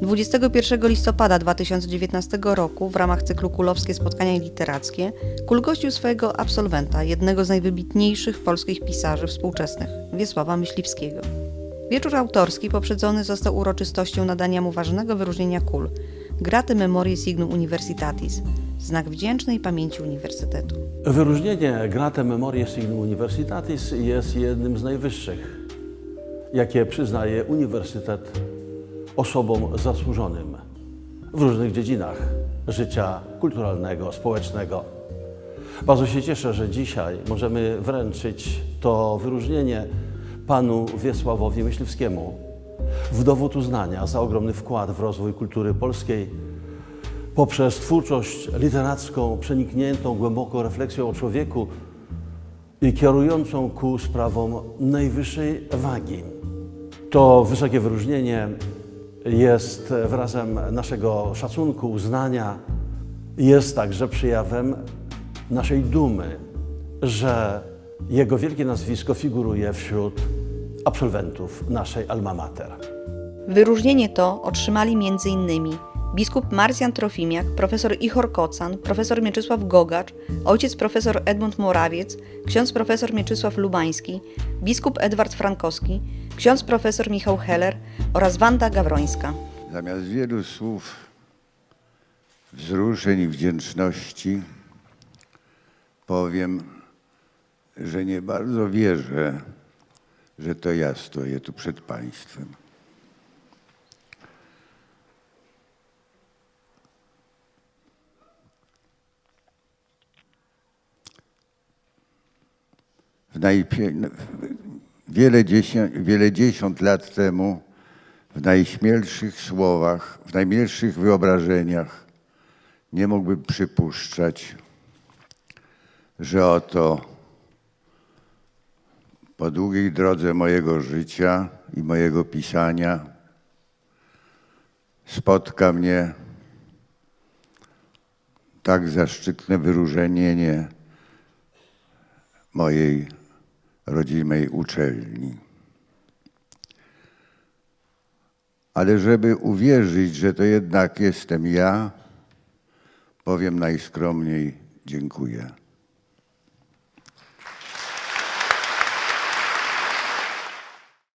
21 listopada 2019 roku w ramach cyklu Kulowskie Spotkania Literackie Kul gościł swojego absolwenta, jednego z najwybitniejszych polskich pisarzy współczesnych, Wiesława Myśliwskiego. Wieczór autorski poprzedzony został uroczystością nadania mu ważnego wyróżnienia Kul Grate Memorie Signum Universitatis, znak wdzięcznej pamięci Uniwersytetu. Wyróżnienie Grate Memorie Signum Universitatis jest jednym z najwyższych, jakie przyznaje Uniwersytet osobom zasłużonym w różnych dziedzinach życia kulturalnego, społecznego. Bardzo się cieszę, że dzisiaj możemy wręczyć to wyróżnienie panu Wiesławowi Myśliwskiemu w dowód uznania za ogromny wkład w rozwój kultury polskiej poprzez twórczość literacką przenikniętą głęboką refleksją o człowieku i kierującą ku sprawom najwyższej wagi. To wysokie wyróżnienie jest wyrazem naszego szacunku, uznania, jest także przejawem naszej dumy, że jego wielkie nazwisko figuruje wśród absolwentów naszej alma mater. Wyróżnienie to otrzymali m.in. biskup Marsjan Trofimiak, profesor Ichor Kocan, profesor Mieczysław Gogacz, ojciec profesor Edmund Morawiec, ksiądz profesor Mieczysław Lubański, biskup Edward Frankowski, ksiądz profesor Michał Heller oraz Wanda Gawrońska. Zamiast wielu słów wzruszeń i wdzięczności powiem, że nie bardzo wierzę, że to ja stoję tu przed Państwem. Wiele, wiele dziesiąt lat temu w najśmielszych słowach, w najmilszych wyobrażeniach nie mógłbym przypuszczać, że oto po długiej drodze mojego życia i mojego pisania spotka mnie tak zaszczytne wyróżnienie mojej rodzimej uczelni. Ale żeby uwierzyć, że to jednak jestem ja, powiem najskromniej dziękuję.